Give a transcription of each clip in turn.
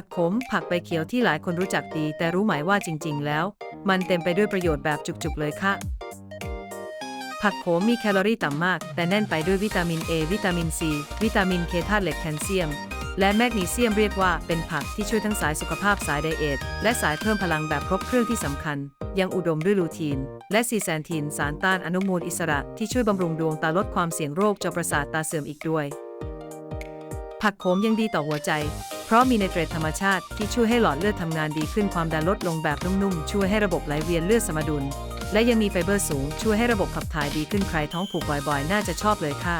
ผักขม ผักใบเขียวที่หลายคนรู้จักดี แต่รู้ไหมว่าจริง ๆ แล้ว มันเต็มไปด้วยประโยชน์แบบจุกๆเลยค่ะ ผักโขมมีแคลอรี่ต่ำมาก แต่แน่นไปด้วยวิตามิน A วิตามิน C วิตามินเคธาตุเหล็กแคลเซียม และแมกนีเซียมเรียกว่าเป็นผักที่ช่วยทั้งสายสุขภาพสายไดเอทและสายเพิ่มพลังแบบครบเครื่องที่สำคัญ ยังอุดมด้วยลูทีน และซีแซนทีนสารต้านอนุมูลอิสระ ที่ช่วยบำรุงดวงตาลดความเสี่ยงโรคจอประสาทตาเสื่อมอีกด้วย ผักโขมยังดีต่อหัวใจ เพราะมีไนเตรตธรรมชาติที่ช่วยให้หลอดเลือดทำงานดีขึ้นความดันลดลงแบบนุ่มๆ ช่วยให้ระบบไหลเวียนเลือดสมดุล และยังมีไฟเบอร์สูง ช่วยให้ระบบขับถ่ายดีขึ้นใครท้องผูกบ่อยๆ น่าจะชอบเลยค่ะ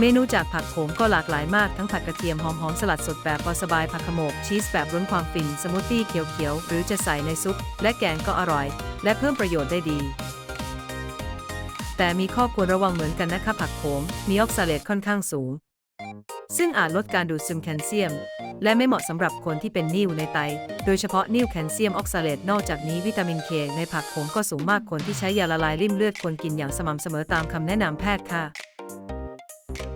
เมนูจากผักโขมก็หลากหลายมากทั้งผัดกระเทียมหอมๆสลัดสดแบบพอสบายผักขมกชีสแบบล้นความฟินสมูทตี้เขียวๆหรือจะใส่ในซุป และแกงก็อร่อย และเพิ่มประโยชน์ได้ดีแต่มีข้อควรระวังเหมือนกันนะคะผักโขม มีออกซาเลตค่อนข้างสูง ซึ่งอาจลดการดูดซึมแคลเซียม และไม่เหมาะสำหรับคนที่เป็นนิ่วในไต โดยเฉพาะนิ่วแคลเซียมออกซาเลตนอกจากนี้วิตามินเคในผักโขมก็สูงมากคนที่ใช้ยาละลายริ่มเลือดควรกินอย่างสม่ำเสมอตามคำแนะนำแพทย์ค่ะ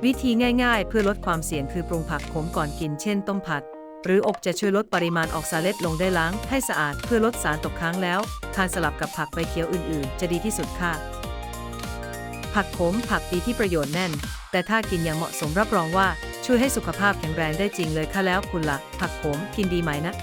วิธีง่ายๆ เพื่อลดความเสี่ยงคือปรุงผักขมก่อนกินเช่นต้มผัด หรืออบจะช่วยลดปริมาณออกซาเลตลงได้ล้างให้สะอาดเพื่อลดสารตกค้างแล้วทานสลับกับผักใบเขียวอื่นๆ จะดีที่สุดค่ะผักขมผักดีที่ประโยชน์แน่น แต่ถ้ากินอย่างเหมาะสมรับรองว่า ช่วยให้สุขภาพแข็งแรงได้จริงเลยค่ะแล้วคุณละ่ะผักขมกินดีไหมนะ